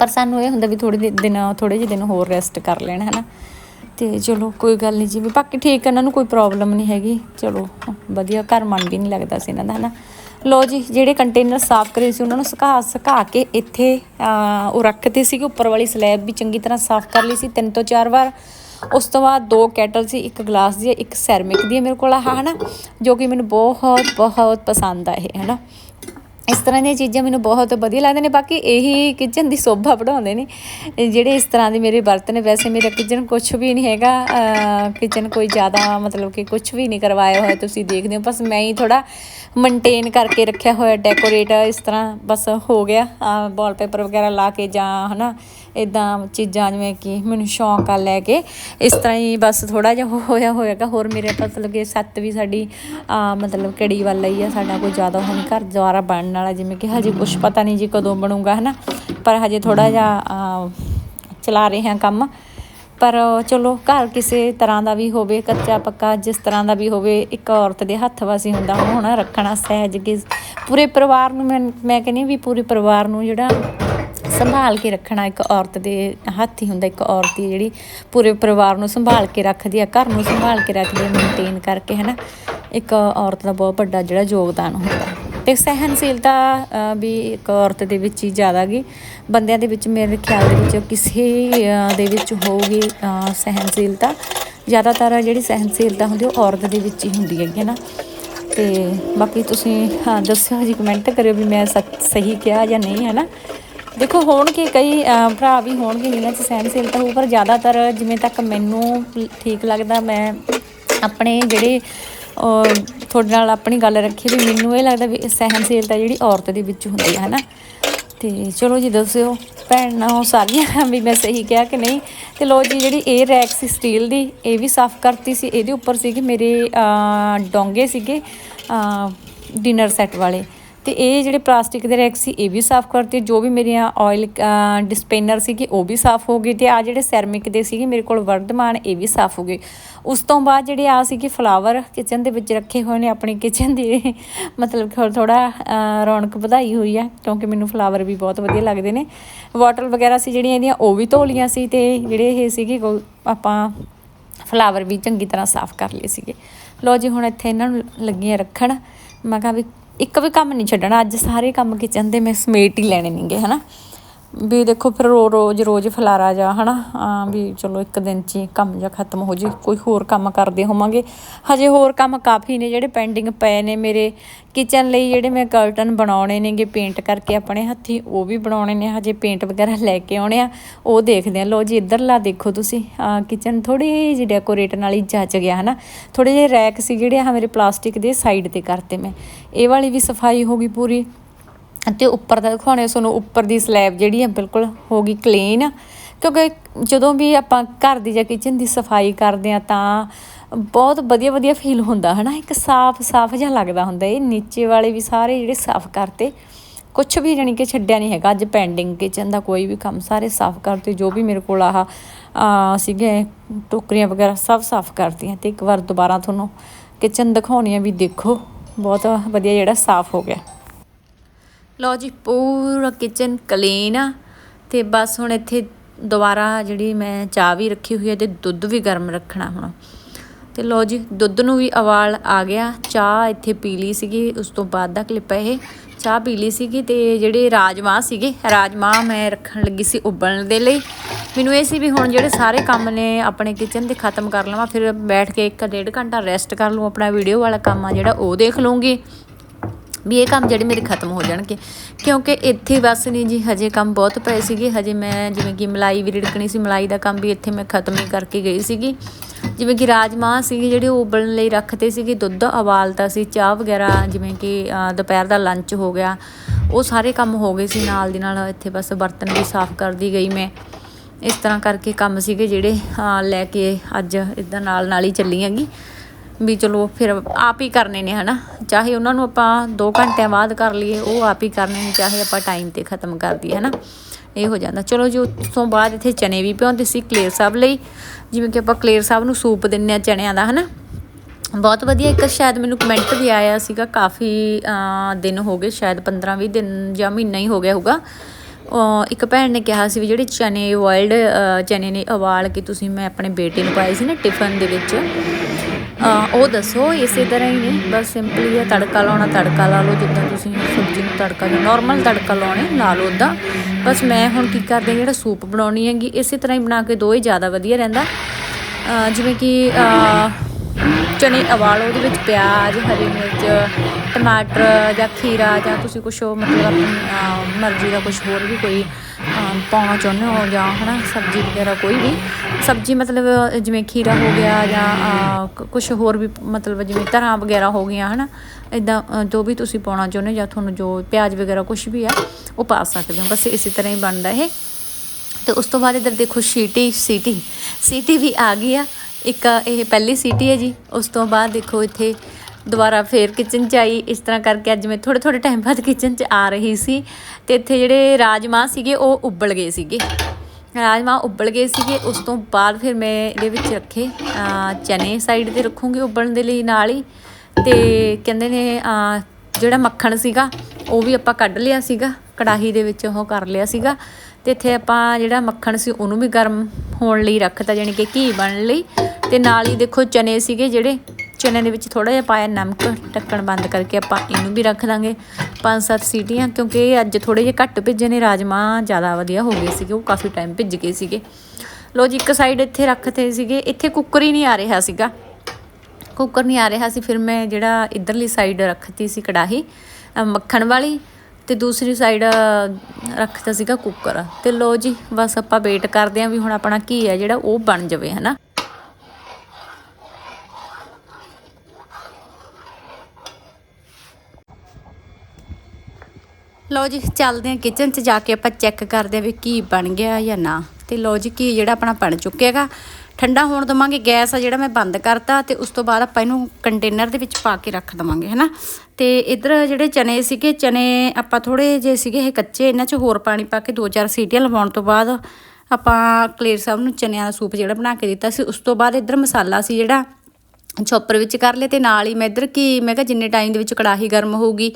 ਪਰ ਸਾਨੂੰ ਇਹ ਹੁੰਦਾ ਵੀ ਥੋੜੇ ਦਿਨ ਥੋੜੇ ਜਿਹੇ ਦਿਨ ਹੋਰ ਰੈਸਟ ਕਰ ਲੈਣ, ਹਨਾ। ਤੇ ਚਲੋ, ਕੋਈ ਗੱਲ ਨਹੀਂ ਜੀ, ਵੀ ਬਾਕੀ ਠੀਕ ਇਹਨਾਂ ਨੂੰ ਕੋਈ ਪ੍ਰੋਬਲਮ ਨਹੀਂ ਹੈਗੀ। ਚਲੋ, ਵਧੀਆ, ਘਰ ਮਨ ਵੀ ਨਹੀਂ ਲੱਗਦਾ ਸੀ ਇਹਨਾਂ ਦਾ, ਹਨਾ। ਲੋ ਜੀ, ਜਿਹੜੇ ਕੰਟੇਨਰ ਸਾਫ਼ ਕਰੇ ਸੀ, ਉਹਨਾਂ ਨੂੰ ਸੁਕਾ ਸੁਕਾ ਕੇ ਇੱਥੇ ਉਹ ਰੱਖਦੇ ਸੀਗੇ ਉੱਪਰ ਵਾਲੀ ਸਲੈਬ ਵੀ ਚੰਗੀ ਤਰ੍ਹਾਂ ਸਾਫ਼ ਕਰ ਲਈ ਸੀ, ਤਿੰਨ ਤੋਂ ਚਾਰ ਵਾਰ। ਉਸ ਤੋਂ ਬਾਅਦ ਦੋ ਕੈਟਲ ਸੀ, ਇੱਕ ਗਲਾਸ ਦੀ ਇੱਕ ਸੈਰਮਿਕ ਦੀ ਮੇਰੇ ਕੋਲ ਆਹ, ਹਨਾ। ਜੋ ਕਿ ਮੈਨੂੰ ਬਹੁਤ ਬਹੁਤ ਪਸੰਦ ਆ ਇਹ, ਹਨਾ। ਇਸ ਤਰ੍ਹਾਂ ਦੀਆਂ ਚੀਜ਼ਾਂ ਮੈਨੂੰ ਬਹੁਤ ਵਧੀਆ ਲੱਗਦੀਆਂ ਨੇ, ਬਾਕੀ ਇਹੀ ਕਿਚਨ ਦੀ ਸੋਭਾ ਵਧਾਉਂਦੇ ਨੇ। ਜਿਹੜੇ ਇਸ ਤਰ੍ਹਾਂ ਦੇ ਮੇਰੇ ਬਰਤਨ ਨੇ, ਵੈਸੇ ਮੇਰਾ ਕਿਚਨ ਕੁਝ ਵੀ ਨਹੀਂ ਹੈਗਾ। ਕਿਚਨ ਕੋਈ ਜ਼ਿਆਦਾ ਮਤਲਬ ਕਿ ਕੁਝ ਵੀ ਨਹੀਂ ਕਰਵਾਇਆ ਹੋਇਆ, ਤੁਸੀਂ ਦੇਖਦੇ ਹੋ। ਬਸ ਮੈਂ ਹੀ ਥੋੜਾ ਮੇਨਟੇਨ ਕਰਕੇ ਰੱਖਿਆ ਹੋਇਆ ਡੈਕੋਰੇਟ ਇਸ ਤਰ੍ਹਾਂ ਬਸ ਹੋ ਗਿਆ। ਵਾਲਪੇਪਰ ਵਗੈਰਾ ਲਾ ਕੇ ਜਾਂ ਹਨਾ ਇਦਾਂ ਚੀਜ਼ਾਂ ਜਿਵੇਂ ਕਿ ਮੈਨੂੰ ਸ਼ੌਂਕ ਆ ਲੈ ਕੇ, ਇਸ ਤਰ੍ਹਾਂ ਹੀ ਬਸ ਥੋੜਾ ਜਿਹਾ ਹੋਇਆ ਹੋਏਗਾ ਹੋਰ ਮੇਰੇ ਮਤਲਬ ਕਿ ਸੱਤ ਵੀ ਸਾਡੀ ਮਤਲਬ ਕੜੀ ਵੱਲ ਹੀ ਆ, ਸਾਡਾ ਕੋਈ ਜ਼ਿਆਦਾ ਹੁਣ ਘਰ ਦੁਆਰਾ ਬਣਨ ਵਾਲਾ, ਜਿਵੇਂ ਕਿ ਹਜੇ ਕੁਝ ਪਤਾ ਨਹੀਂ ਜੀ ਕਦੋਂ ਬਣੂਗਾ, ਹਨਾ? ਪਰ ਹਜੇ ਥੋੜਾ ਜਿਹਾ ਚਲਾ ਰਹੇ ਹਾਂ ਕੰਮ। ਪਰ ਚਲੋ, ਘਰ ਕਿਸੇ ਤਰ੍ਹਾਂ ਦਾ ਵੀ ਹੋਵੇ, ਕੱਚਾ ਪੱਕਾ ਜਿਸ ਤਰ੍ਹਾਂ ਦਾ ਵੀ ਹੋਵੇ, ਇੱਕ ਔਰਤ ਦੇ ਹੱਥ ਵਾਸੀ ਹੁੰਦਾ, ਹੋਣਾ ਰੱਖਣਾ ਸਹਿਜ ਕੇ ਪੂਰੇ ਪਰਿਵਾਰ ਨੂੰ ਮੈਂ ਮੈਂ ਕਹਿੰਦੀ ਵੀ ਪੂਰੇ ਪਰਿਵਾਰ ਨੂੰ ਜਿਹੜਾ ਸੰਭਾਲ ਕੇ ਰੱਖਣਾ ਇੱਕ ਔਰਤ ਦੇ ਹੱਥ ਹੀ ਹੁੰਦਾ ਇੱਕ ਔਰਤ ਹੀ ਜਿਹੜੀ ਪੂਰੇ ਪਰਿਵਾਰ ਨੂੰ ਸੰਭਾਲ ਕੇ ਰੱਖਦੀ ਆ ਘਰ ਨੂੰ ਸੰਭਾਲ ਕੇ ਰੱਖਦੀ ਆ ਮੇਨਟੇਨ ਕਰਕੇ ਹੈ ਨਾ ਇੱਕ ਔਰਤ ਦਾ ਬਹੁਤ ਵੱਡਾ ਜਿਹੜਾ ਯੋਗਦਾਨ ਹੁੰਦਾ। ਤੇ ਸਹਿਨਸ਼ੀਲਤਾ ਵੀ ਇੱਕ ਔਰਤ ਦੇ ਵਿੱਚ ਹੀ ਜ਼ਿਆਦਾ ਗੀ। ਬੰਦਿਆਂ ਦੇ ਵਿੱਚ ਮੇਰੇ ਖਿਆਲ ਦੇ ਵਿੱਚ ਕਿਸੇ ਦੇ ਵਿੱਚ ਹੋਊਗੀ ਅ, ਸਹਿਨਸ਼ੀਲਤਾ ਜ਼ਿਆਦਾਤਰ ਜਿਹੜੀ ਸਹਿਨਸ਼ੀਲਤਾ ਹੁੰਦੀ ਉਹ ਔਰਤ ਦੇ ਵਿੱਚ ਹੀ ਹੁੰਦੀ ਹੈਗੀ ਹੈ ਨਾ। ਤੇ ਬਾਕੀ ਤੁਸੀਂ ਹਾਂ ਦੱਸਿਓ ਜੀ ਕਮੈਂਟ ਕਰਿਓ ਵੀ ਮੈਂ ਸੱਚ ਸਹੀ ਕਿਹਾ ਜਾਂ ਨਹੀਂ ਹੈ ਨਾ ਦੇਖੋ, ਹੋਣਗੇ ਕਈ ਭਰਾ ਵੀ ਹੋਣਗੇ ਜਿਨ੍ਹਾਂ 'ਚ ਸਹਿਨਸ਼ੀਲਤਾ ਹੋਊ, ਪਰ ਜ਼ਿਆਦਾਤਰ ਜਿਵੇਂ ਤੱਕ ਮੈਨੂੰ ਠੀਕ ਲੱਗਦਾ, ਮੈਂ ਆਪਣੇ ਜਿਹੜੇ ਤੁਹਾਡੇ ਨਾਲ ਆਪਣੀ ਗੱਲ ਰੱਖੀ ਵੀ ਮੈਨੂੰ ਇਹ ਲੱਗਦਾ ਵੀ ਸਹਿਣਸ਼ੀਲਤਾ ਜਿਹੜੀ ਔਰਤ ਦੇ ਵਿੱਚ ਹੁੰਦੀ ਹੈ ਨਾ ਤੇ ਚਲੋ ਜੀ, ਦੱਸਿਓ, ਭੈਣਾਂ ਸਾਰੀਆਂ ਵੀ ਮੈਂ ਸਹੀ ਕਿਹਾ ਕਿ ਨਹੀਂ? ਤੇ ਲੋ ਜੀ, ਜਿਹੜੀ ਇਹ ਰੈਕ ਸੀ ਸਟੀਲ ਦੀ, ਇਹ ਵੀ ਸਾਫ਼ ਕਰਤੀ ਸੀ, ਇਹਦੇ ਉੱਪਰ ਸੀਗੇ ਮੇਰੇ ਡੋਂਗੇ ਸੀਗੇ ਡਿਨਰ ਸੈੱਟ ਵਾਲੇ। ਤੇ ਇਹ ਜਿਹੜੇ ਪਲਾਸਟਿਕ ਦੇ ਰੈਕ ਸੀ, ਇਹ ਵੀ ਸਾਫ਼ ਕਰਤੇ। ਜੋ ਵੀ ਮੇਰੀਆਂ ਆਇਲ ਡਿਸਪੇਨਰ ਸੀਗੇ, ਉਹ ਵੀ ਸਾਫ਼ ਹੋ ਗਏ ਤੇ ਆ ਜਿਹੜੇ ਸੈਰਮਿਕ ਦੇ ਸੀਗੇ, ਮੇਰੇ ਕੋਲ ਵਰਧਮਾਨ, ਇਹ ਵੀ ਸਾਫ਼ ਹੋ ਗਏ। ਉਸ ਤੋਂ ਬਾਅਦ ਜਿਹੜੇ ਆ ਸੀਗੇ ਫਲਾਵਰ ਕਿਚਨ ਦੇ ਵਿੱਚ ਰੱਖੇ ਹੋਏ ਨੇ ਆਪਣੀ ਕਿਚਨ ਦੀ। ਮਤਲਬ ਕਿ ਥੋੜਾ ਰੌਣਕ ਵਧਾਈ ਹੋਈ ਆ, ਕਿਉਂਕਿ ਮੈਨੂੰ ਫਲਾਵਰ ਵੀ ਬਹੁਤ ਵਧੀਆ ਲੱਗਦੇ ਨੇ। ਵਾਟਰ ਵਗੈਰਾ ਸੀ ਜਿਹੜੀਆਂ ਇਹਦੀਆਂ, ਉਹ ਵੀ ਧੋ ਲੀਆਂ ਸੀ ਤੇ ਜਿਹੜੇ ਇਹ ਸੀਗੇ ਆਪਾਂ ਫਲਾਵਰ ਵੀ ਚੰਗੀ ਤਰ੍ਹਾਂ ਸਾਫ਼ ਕਰ ਲਏ ਸੀਗੇ। ਲੋ ਜੀ, ਹੁਣ ਇੱਥੇ ਇਹਨਾਂ ਨੂੰ ਲੱਗੀਆਂ ਰੱਖਣ। ਮੈਂ ਕਿਹਾ ਵੀ ਇੱਕ ਵੀ ਕੰਮ ਨਹੀਂ ਛੱਡਣਾ, ਅੱਜ ਸਾਰੇ ਕੰਮ ਕਿਚਨ ਦੇ ਮੈਂ ਸਮੇਟ ਹੀ ਲੈਣੇ ਨੇਗੇ, ਹਨਾ? ਵੀ ਦੇਖੋ ਫਿਰ ਰੋ, ਰੋਜ਼ ਰੋਜ਼ ਫਲਾਰਾ ਜਾ ਹਨਾ? ਆ ਵੀ ਚਲੋ ਇੱਕ ਦਿਨ ਚ ਹੀ ਕੰਮ ਜਾਂ ਖਤਮ ਹੋ ਜੇ, ਕੋਈ ਹੋਰ ਕੰਮ ਕਰਦੇ ਹੋਵਾਂਗੇ। ਹਜੇ ਹੋਰ ਕੰਮ ਕਾਫੀ ਨੇ ਜਿਹੜੇ ਪੈਂਡਿੰਗ ਪਏ ਨੇ ਮੇਰੇ ਕਿਚਨ ਲਈ, ਜਿਹੜੇ ਮੈਂ ਕਰਟਨ ਬਣਾਉਣੇ ਨੇਗੇ ਪੇਂਟ ਕਰਕੇ ਆਪਣੇ ਹੱਥੀ, ਉਹ ਵੀ ਬਣਾਉਣੇ ਨੇ, ਹਜੇ ਪੇਂਟ ਵਗੈਰਾ ਲੈ ਕੇ ਆਉਣੇ ਆ। ਉਹ ਦੇਖਦੇ ਆ ਲੋ ਜੀ ਇੱਧਰਲਾ ਦੇਖੋ ਤੁਸੀਂ। ਕਿਚਨ ਥੋੜੀ ਜਿਹੀ ਡੈਕੋਰੇਟ ਨਾਲ ਹੀ ਜੱਜ ਗਿਆ, ਹਨਾ? ਥੋੜੇ ਜਿਹੇ ਰੈਕ ਸੀ ਜਿਹੜੇ ਆ ਮੇਰੇ ਪਲਾਸਟਿਕ ਦੇ ਸਾਈਡ ਤੇ ਕਰਤੇ ਮੈਂ। ਇਹ ਵਾਲੀ ਵੀ ਸਫ਼ਾਈ ਹੋ ਗਈ ਪੂਰੀ। ਅਤੇ ਉੱਪਰ ਦਾ ਦਿਖਾਉਣੇ ਤੁਹਾਨੂੰ ਉੱਪਰ ਦੀ ਸਲੈਬ ਜਿਹੜੀ ਆ, ਬਿਲਕੁਲ ਹੋ ਗਈ ਕਲੀਨ ਕਿਉਂਕਿ ਜਦੋਂ ਵੀ ਆਪਾਂ ਘਰ ਦੀ ਜਾਂ ਕਿਚਨ ਦੀ ਸਫ਼ਾਈ ਕਰਦੇ ਆ, ਤਾਂ ਬਹੁਤ ਵਧੀਆ ਵਧੀਆ ਫੀਲ ਹੁੰਦਾ, ਹਨਾ? ਇੱਕ ਸਾਫ਼ ਸਾਫ਼ ਜਿਹਾ ਲੱਗਦਾ ਹੁੰਦਾ, ਇਹ ਨੀਚੇ ਵਾਲੇ ਵੀ ਸਾਰੇ ਜਿਹੜੇ ਸਾਫ਼ ਕਰਤੇ ਕੁਝ ਵੀ ਜਾਣੀ ਕਿ ਛੱਡਿਆ ਨਹੀਂ ਹੈਗਾ। ਅੱਜ ਪੈਂਡਿੰਗ ਕਿਚਨ ਦਾ ਕੋਈ ਵੀ ਕੰਮ, ਸਾਰੇ ਸਾਫ਼ ਕਰਤੇ, ਜੋ ਵੀ ਮੇਰੇ ਕੋਲ ਆਹ ਸੀਗੇ, ਟੋਕਰੀਆਂ ਵਗੈਰਾ, ਸਭ ਸਾਫ਼ ਕਰਤੀਆਂ। ਤੇ ਇੱਕ ਵਾਰ ਦੁਬਾਰਾ ਤੁਹਾਨੂੰ ਕਿਚਨ ਦਿਖਾਉਣੀ ਆ, ਵੀ ਦੇਖੋ, ਬਹੁਤ ਵਧੀਆ ਜਿਹੜਾ ਸਾਫ਼ ਹੋ ਗਿਆ। ਲਓ ਜੀ, ਪੂਰਾ ਕਿਚਨ ਕਲੀਨ ਆ ਤੇ ਬਸ ਹੁਣ ਇੱਥੇ ਦੁਬਾਰਾ ਜਿਹੜੀ ਮੈਂ ਚਾਹ ਵੀ ਰੱਖੀ ਹੋਈ ਹੈ ਤੇ ਦੁੱਧ ਵੀ ਗਰਮ ਰੱਖਣਾ ਹੁਣ। ਤੇ ਲਓ ਜੀ, ਦੁੱਧ ਨੂੰ ਵੀ ਉਬਾਲ ਆ ਗਿਆ। ਚਾਹ ਇੱਥੇ ਪੀ ਲਈ ਸੀਗੀ, ਉਸ ਤੋਂ ਬਾਅਦ ਦਾ ਕਲਿੱਪ ਹੈ ਇਹ। ਚਾਹ ਪੀ ਲਈ ਸੀਗੀ ਤੇ ਜਿਹੜੇ ਰਾਜਮਾਂਹ ਸੀਗੇ, ਰਾਜਮਾਂਹ ਮੈਂ ਰੱਖਣ ਲੱਗੀ ਸੀ ਉਬਲਣ ਦੇ ਲਈ। ਮੈਨੂੰ ਇਹ ਸੀ ਵੀ ਹੁਣ ਜਿਹੜੇ ਸਾਰੇ ਕੰਮ ਨੇ ਆਪਣੇ ਕਿਚਨ ਦੇ ਖਤਮ ਕਰ ਲਵਾਂ, ਫਿਰ ਬੈਠ ਕੇ ਇੱਕ ਡੇਢ ਘੰਟਾ ਰੈਸਟ ਕਰ ਲਵਾਂ ਆਪਣਾ ਵੀਡੀਓ ਵਾਲਾ ਕੰਮ ਆ ਜਿਹੜਾ, ਉਹ ਦੇਖ ਲਵਾਂਗੀ ਵੀ ਇਹ ਕੰਮ ਜਿਹੜੇ ਮੇਰੇ ਖਤਮ ਹੋ ਜਾਣਗੇ। ਕਿਉਂਕਿ ਇੱਥੇ ਬਸ ਨਹੀਂ ਜੀ, ਹਜੇ ਕੰਮ ਬਹੁਤ ਪਏ ਸੀਗੇ। ਹਜੇ ਮੈਂ ਜਿਵੇਂ ਕਿ ਮਲਾਈ ਵੀ ਰਿੜਕਣੀ ਸੀ, ਮਲਾਈ ਦਾ ਕੰਮ ਵੀ ਇੱਥੇ ਮੈਂ ਖਤਮ ਹੀ ਕਰਕੇ ਗਈ ਸੀਗੀ। ਜਿਵੇਂ ਕਿ ਰਾਜਮਾਂਹ ਸੀਗੇ ਜਿਹੜੇ ਉਹ ਉਬਲਣ ਲਈ ਰੱਖਦੇ ਸੀਗੇ, ਦੁੱਧ ਉਬਾਲਤਾ ਸੀ, ਚਾਹ ਵਗੈਰਾ ਜਿਵੇਂ ਕਿ ਦੁਪਹਿਰ ਦਾ ਲੰਚ ਹੋ ਗਿਆ। ਉਹ ਸਾਰੇ ਕੰਮ ਹੋ ਗਏ ਸੀ, ਨਾਲ ਦੀ ਨਾਲ ਇੱਥੇ ਬਸ ਬਰਤਨ ਵੀ ਸਾਫ਼ ਕਰਦੀ ਗਈ ਮੈਂ। ਇਸ ਤਰ੍ਹਾਂ ਕਰਕੇ ਕੰਮ ਸੀਗੇ ਜਿਹੜੇ ਲੈ ਕੇ ਅੱਜ ਇਦਾਂ ਨਾਲ ਨਾਲ ਹੀ ਚੱਲੀ ਹੈਗੀ। ਵੀ ਚਲੋ ਫਿਰ ਆਪ ਹੀ ਕਰਨੇ ਨੇ ਹਨਾ। ਚਾਹੇ ਉਹਨਾਂ ਨੂੰ ਆਪਾਂ 2 ਘੰਟਿਆਂ ਬਾਅਦ ਕਰ ਲਈਏ, ਉਹ ਆਪ ਹੀ ਕਰਨੇ ਨੇ, ਚਾਹੇ ਆਪਾਂ ਟਾਈਮ ਤੇ ਖਤਮ ਕਰ ਦਈਏ ਹਨਾ। ਇਹ ਹੋ ਜਾਂਦਾ। ਚਲੋ ਜੀ, ਉਸ ਤੋਂ ਬਾਅਦ ਇੱਥੇ ਚਨੇ ਵੀ ਭਿਉਂਦੇ ਸੀ ਕਲੇਰ ਸਾਹਿਬ ਲਈ। ਜਿਵੇਂ ਕਿ ਆਪਾਂ ਕਲੇਰ ਸਾਹਿਬ ਨੂੰ ਸੂਪ ਦਿੰਨੇ ਆ ਚਨਿਆਂ ਦਾ ਹਨਾ। ਬਹੁਤ ਵਧੀਆ, ਇੱਕ ਸ਼ਾਇਦ ਮੈਨੂੰ ਕਮੈਂਟ ਵੀ ਆਇਆ ਸੀਗਾ, ਕਾਫੀ ਦਿਨ ਹੋ ਗਏ, ਸ਼ਾਇਦ 15 20 ਦਿਨ ਜਾਂ ਮਹੀਨਾ ਹੀ ਹੋ ਗਿਆ ਹੋਊਗਾ। ਇੱਕ ਭੈਣ ਨੇ ਕਿਹਾ ਸੀ ਵੀ ਜਿਹੜੇ ਚਨੇ ਬੋਇਲਡ ਚਨੇ ਨੇ ਉਬਾਲ ਕੇ ਤੁਸੀਂ ਮੈਂ ਆਪਣੇ ਬੇਟੇ ਨੂੰ ਪਾਏ ਸੀ ਨਾ ਟਿਫਨ ਦੇ ਵਿੱਚ ਉਹ ਦੱਸੋ ਇਸੇ ਤਰ੍ਹਾਂ ਹੀ ਨੇ। ਬਸ ਸਿੰਪਲੀ ਆ ਤੜਕਾ ਲਾਉਣਾ ਤੜਕਾ ਲਾ ਲਓ ਜਿੱਦਾਂ ਤੁਸੀਂ ਸਬਜ਼ੀ ਨੂੰ ਤੜਕਾ ਜੋ ਨਾਰਮਲ ਤੜਕਾ ਲਾਉਣੇ ਲਾ ਲਓ ਉੱਦਾਂ ਬਸ ਮੈਂ ਹੁਣ ਕੀ ਕਰਦੇ ਜਿਹੜਾ ਸੂਪ ਬਣਾਉਣੀ ਹੈਗੀ ਇਸੇ ਤਰ੍ਹਾਂ ਹੀ ਬਣਾ ਕੇ ਦੋ ਹੀ ਜ਼ਿਆਦਾ ਵਧੀਆ ਰਹਿੰਦਾ। ਜਿਵੇਂ ਕਿ ਅਹ, ਚਨੇ ਉਬਾਲੋ ਉਹਦੇ ਵਿੱਚ ਪਿਆਜ਼ ਹਰੀ ਮਿਰਚ ਟਮਾਟਰ ਜਾਂ ਖੀਰਾ ਜਾਂ ਤੁਸੀਂ ਕੁਛ ਹੋਰ ਮਤਲਬ ਆਪਣੀ ਮਰਜ਼ੀ ਦਾ ਕੁਝ ਹੋਰ ਵੀ ਕੋਈ ਪਾਉਣਾ ਚਾਹੁੰਦੇ ਹੋ ਜਾਂ ਹਨਾ ਸਬਜ਼ੀ ਵਗੈਰਾ ਕੋਈ ਵੀ। ਸਬਜ਼ੀ ਮਤਲਬ ਜਿਵੇਂ ਖੀਰਾ ਹੋ ਗਿਆ ਜਾਂ ਕੁਝ ਹੋਰ ਵੀ ਮਤਲਬ ਜਿਵੇਂ ਧਰਾਂ ਵਗੈਰਾ ਹੋ ਗਈਆਂ ਹਨਾ ਇਦਾਂ ਜੋ ਵੀ ਤੁਸੀਂ ਪਾਉਣਾ ਚਾਹੁੰਦੇ ਹੋ ਜਾਂ ਤੁਹਾਨੂੰ ਜੋ ਪਿਆਜ਼ ਵਗੈਰਾ ਕੁਝ ਵੀ ਆ, ਉਹ ਪਾ ਸਕਦੇ ਹੋ। ਬਸ ਇਸੇ ਤਰ੍ਹਾਂ ਹੀ ਬਣਦਾ ਇਹ। ਤੇ ਉਸ ਤੋਂ ਬਾਅਦ ਇਧਰ ਦੇਖੋ ਸੀਟੀ ਸੀਟੀ। ਸੀਟੀ ਵੀ ਆ ਗਈ ਆ। ਇੱਕ ਇਹ ਪਹਿਲੀ ਸੀਟੀ ਹੈ ਜੀ। ਉਸ ਤੋਂ ਬਾਅਦ ਦੇਖੋ ਇੱਥੇ ਦੁਬਾਰਾ ਫੇਰ ਕਿਚਨ ਚ ਆਈ। ਇਸ ਤਰ੍ਹਾਂ ਕਰਕੇ ਅੱਜ ਮੈਂ ਥੋੜੇ ਥੋੜੇ ਟਾਈਮ ਬਾਅਦ ਕਿਚਨ ਚ ਆ ਰਹੀ ਸੀ ਤੇ ਇੱਥੇ ਜਿਹੜੇ ਰਾਜਮਾਂਹ ਸੀਗੇ, ਉਹ ਉੱਬਲ ਗਏ ਸੀਗੇ। ਰਾਜਮਾਂਹ ਉਬਲ ਗਏ ਸੀਗੇ। ਉਸ ਤੋਂ ਬਾਅਦ ਫਿਰ ਮੈਂ ਇਹਦੇ ਵਿੱਚ ਰੱਖੇ ਚਨੇ ਸਾਈਡ ਤੇ ਰੱਖੂੰਗੀ ਉਬਲਣ ਦੇ ਲਈ ਨਾਲ ਹੀ। ਤੇ ਕਹਿੰਦੇ ਨੇ ਜਿਹੜਾ ਮੱਖਣ ਸੀਗਾ, ਉਹ ਵੀ ਆਪਾਂ ਕੱਢ ਲਿਆ ਸੀਗਾ। ਕੜਾਹੀ ਦੇ ਵਿੱਚ ਉਹ ਕਰ ਲਿਆ ਸੀਗਾ। ਤੇ ਇੱਥੇ ਆਪਾਂ ਜਿਹੜਾ ਮੱਖਣ ਸੀ, ਉਹਨੂੰ ਵੀ ਗਰਮ ਹੋਣ ਲਈ ਰੱਖਤਾ ਯਾਨੀ ਕਿ ਘੀ ਬਣਨ ਲਈ। ਤੇ ਨਾਲ ਹੀ ਦੇਖੋ ਚਨੇ ਸੀਗੇ ਜਿਹੜੇ ਚਨੇ ਦੇ ਵਿੱਚ ਥੋੜਾ ਜਿਹਾ ਪਾਇਆ ਨਮਕ, ਢੱਕਣ ਬੰਦ ਕਰਕੇ ਆਪਾਂ ਇਹਨੂੰ ਵੀ ਰੱਖ ਦਾਂਗੇ। ਪੰਜ ਸੱਤ ਸੀਟੀਆਂ, ਕਿਉਂਕਿ ਇਹ ਅੱਜ ਥੋੜੇ ਜਿਹੇ ਘੱਟ ਭਿੱਜੇ ਨੇ, ਰਾਜਮਾ ਜ਼ਿਆਦਾ ਵਧੀਆ ਹੋ ਗਏ ਸੀਗੇ, ਉਹ ਕਾਫੀ ਟਾਈਮ ਭਿੱਜ ਗਏ ਸੀਗੇ। ਲੋ ਜੀ, ਇੱਕ ਸਾਈਡ ਇੱਥੇ ਰੱਖਤੇ ਸੀਗੇ, ਇੱਥੇ ਕੁੱਕਰ ਹੀ ਨਹੀਂ ਆ ਰਿਹਾ ਸੀਗਾ। ਕੁੱਕਰ ਨਹੀਂ ਆ ਰਿਹਾ ਸੀ, ਫਿਰ ਮੈਂ ਜਿਹੜਾ ਇਧਰਲੀ ਸਾਈਡ ਰੱਖਤੀ ਸੀ ਕੜਾਹੀ ਮੱਖਣ ਵਾਲੀ, ਤੇ ਦੂਸਰੀ ਸਾਈਡ ਰੱਖਤਾ ਸੀਗਾ ਕੁੱਕਰ ਤੇ ਲੋ ਜੀ, ਬਸ ਆਪਾਂ ਵੇਟ ਕਰਦੇ ਆਂ ਵੀ ਹੁਣ ਆਪਣਾ ਘੀ ਹੈ ਜਿਹੜਾ ਉਹ ਬਣ ਜਾਵੇ, ਹਨਾ? ਲਓ ਜੀ, ਚੱਲਦੇ ਹਾਂ ਕਿਚਨ 'ਚ ਜਾ ਕੇ ਆਪਾਂ ਚੈੱਕ ਕਰਦੇ ਹਾਂ ਵੀ ਕੀ ਬਣ ਗਿਆ ਜਾਂ ਨਾ। ਤੇ ਲਓ ਜੀ, ਕੀ ਜਿਹੜਾ ਆਪਣਾ ਬਣ ਚੁੱਕਿਆਗਾ। ਠੰਡਾ ਹੋਣ ਦਵਾਂਗੇ, ਗੈਸ ਆ ਜਿਹੜਾ ਮੈਂ ਬੰਦ ਕਰਤਾ ਤੇ ਉਸ ਤੋਂ ਬਾਅਦ ਆਪਾਂ ਇਹਨੂੰ ਕੰਟੇਨਰ ਦੇ ਵਿੱਚ ਪਾ ਕੇ ਰੱਖ ਦਵਾਂਗੇ, ਹਨਾ। ਤੇ ਇਧਰ ਜਿਹੜੇ ਚਨੇ ਸੀਗੇ, ਚਨੇ ਆਪਾਂ ਥੋੜੇ ਜੇ ਸੀਗੇ, ਇਹ ਕੱਚੇ, ਇਹਨਾਂ 'ਚ ਹੋਰ ਪਾਣੀ ਪਾ ਕੇ ਦੋ ਚਾਰ ਸੀਟੀਆਂ ਲਵਾਉਣ ਤੋਂ ਬਾਅਦ ਆਪਾਂ ਕਲੇਰ ਸਾਹਿਬ ਨੂੰ ਚਨਿਆਂ ਦਾ ਸੂਪ ਜਿਹੜਾ ਬਣਾ ਕੇ ਦਿੱਤਾ ਸੀ। ਉਸ ਤੋਂ ਬਾਅਦ ਇਧਰ ਮਸਾਲਾ ਸੀ ਜਿਹੜਾ ਛੋਪਰ ਵਿੱਚ ਕਰ ਲਿਆ ਤੇ ਨਾਲ ਹੀ ਮੈਂ ਇੱਧਰ ਕੀ, ਮੈਂ ਕਿਹਾ ਜਿੰਨੇ ਟਾਈਮ ਦੇ ਵਿੱਚ ਕੜਾਹੀ ਗਰਮ ਹੋਊਗੀ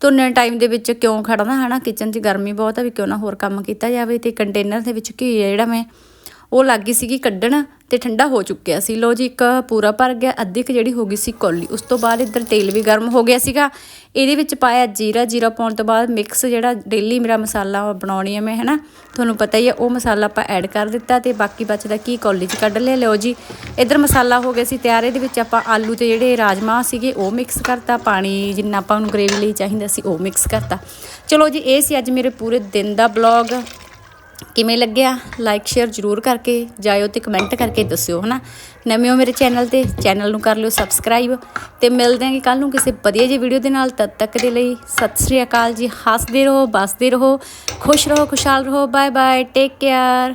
ਤੇ ਟਾਈਮ ਦੇ ਵਿੱਚ ਕਿਉਂ ਖੜਨਾ ਹਨਾ? ਕਿਚਨ 'ਚ ਗਰਮੀ ਬਹੁਤ ਆ, ਵੀ ਕਿਉਂ ਨਾ ਹੋਰ ਕੰਮ ਕੀਤਾ ਜਾਵੇ ਤੇ ਕੰਟੇਨਰ ਦੇ ਵਿੱਚ ਘੀ ਆ ਜਿਹੜਾ ਮੈਂ ਉਹ ਲੱਗ ਗਈ ਸੀਗੀ ਕੱਢਣ ਤੇ ਠੰਡਾ ਹੋ ਚੁੱਕਿਆ ਸੀ। ਲੋ ਜੀ, ਇੱਕ ਪੂਰਾ ਭਰ ਗਿਆ। ਅੱਧੀ ਕੁ ਜਿਹੜੀ ਹੋ ਗਈ ਸੀ ਕੌਲੀ। ਉਸ ਤੋਂ ਬਾਅਦ ਇੱਧਰ ਤੇਲ ਵੀ ਗਰਮ ਹੋ ਗਿਆ ਸੀਗਾ। ਇਹਦੇ ਵਿੱਚ ਪਾਇਆ ਜੀਰਾ। ਜੀਰਾ ਪਾਉਣ ਤੋਂ ਬਾਅਦ ਮਿਕਸ ਜਿਹੜਾ ਡੇਲੀ ਮੇਰਾ ਮਸਾਲਾ ਬਣਾਉਣੀ ਹੈ ਮੈਂ, ਹਨਾ? ਤੁਹਾਨੂੰ ਪਤਾ ਹੀ ਹੈ ਉਹ ਮਸਾਲਾ ਆਪਾਂ ਐਡ ਕਰ ਦਿੱਤਾ ਤੇ ਬਾਕੀ ਬਚਦਾ ਕੀ ਕੌਲੀ 'ਚ ਕੱਢ ਲਿਆ। ਲਿਓ ਜੀ, ਇੱਧਰ ਮਸਾਲਾ ਹੋ ਗਿਆ ਸੀ ਤਿਆਰ। ਇਹਦੇ ਵਿੱਚ ਆਪਾਂ ਆਲੂ ਤੇ ਜਿਹੜੇ ਰਾਜਮਾ ਸੀਗੇ ਉਹ ਮਿਕਸ ਕਰਤਾ। ਪਾਣੀ ਜਿੰਨਾ ਆਪਾਂ ਨੂੰ ਗ੍ਰੇਵੀ ਲਈ ਚਾਹੀਦਾ ਸੀ ਉਹ ਮਿਕਸ ਕਰਤਾ। ਚਲੋ ਜੀ, ਇਹ ਸੀ ਅੱਜ ਮੇਰੇ ਪੂਰੇ ਦਿਨ ਦਾ ਬਲੌਗ ਕਿਵੇਂ ਲੱਗਿਆ? ਲਾਈਕ ਸ਼ੇਅਰ ਜਰੂਰ ਕਰਕੇ ਜਾਇਓ ਤੇ ਕਮੈਂਟ ਕਰਕੇ ਦੱਸਿਓ, ਹਨਾ? ਨਵੇਂ ਹੋ ਮੇਰੇ ਚੈਨਲ ਤੇ ਚੈਨਲ ਨੂੰ ਕਰ ਲਿਓ ਸਬਸਕ੍ਰਾਈਬ ਤੇ ਮਿਲਦੇ ਆਂਗੇ ਕੱਲ ਨੂੰ ਕਿਸੇ ਵਧੀਆ ਜਿਹੀ ਵੀਡੀਓ ਦੇ ਨਾਲ। ਤਦ ਤੱਕ ਦੇ ਲਈ ਸਤਿ ਸ੍ਰੀ ਅਕਾਲ ਜੀ। ਹੱਸਦੇ ਰਹੋ, ਬਸਦੇ ਰਹੋ, ਖੁਸ਼ ਰਹੋ, ਖੁਸ਼ਹਾਲ ਰਹੋ। Bye bye take care